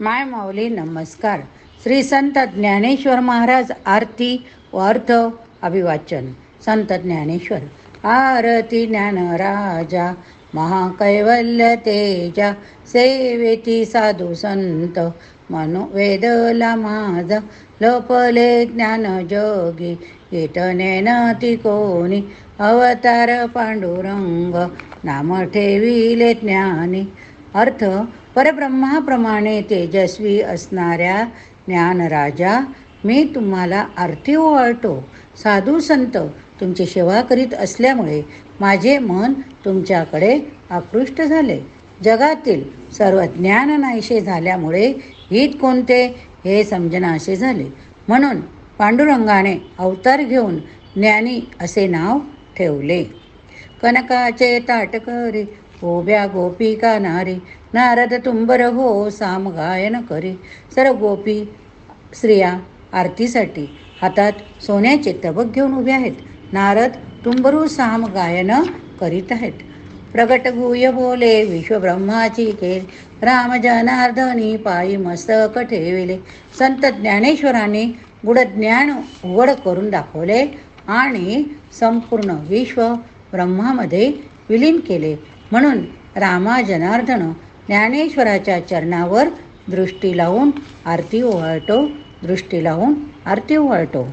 माय माऊली नमस्कार. श्री संत ज्ञानेश्वर महाराज आरती व अर्थ अभिवाचन. संत ज्ञानेश्वर आरती ज्ञान राजा महाकैवल्य तेजा सेवेती साधू संत मनो वेदला माझ लोपले ज्ञान जोगी येतने ती कोणी अवतार पांडुरंग नाम ठेविले ज्ञानी. अर्थ परब्रह्माप्रमाणे तेजस्वी असणाऱ्या ज्ञानराजा मी तुम्हाला आरती ओवाळतो साधू संत तुमची सेवा करीत असल्यामुळे माझे मन तुमच्याकडे आकृष्ट झाले. जगातील सर्व ज्ञान नाहीसे झाल्यामुळे हित कोणते हे समजनाशे झाले. म्हणून पांडुरंगाने अवतार घेऊन ज्ञानी असे नाव ठेवले. कनकाचे ताटकरी गोप्या गोपिका नारी? नारद तुंबर हो साम गायन करी. सर गोपी स्त्रिया आरतीसाठी हातात सोन्याचे तबक घेऊन उभे आहेत. नारद तुंबरू साम गायन करीत आहेत. प्रगट गुह्य बोले विश्वब्रह्माची के राम जनार्दनी पायी मस्तक ठेविले. संत ज्ञानेश्वराने ज्ञानेश्वरांनी गुढज्ञान उघड करून दाखवले आणि संपूर्ण विश्व ब्रह्मामध्ये विलीन केले. म्हणून रामा जनार्दन ज्ञानेश्वराच्या चरणावर दृष्टी लावून आरती ओवाळतो दृष्टी लावून आरती ओवाळतो.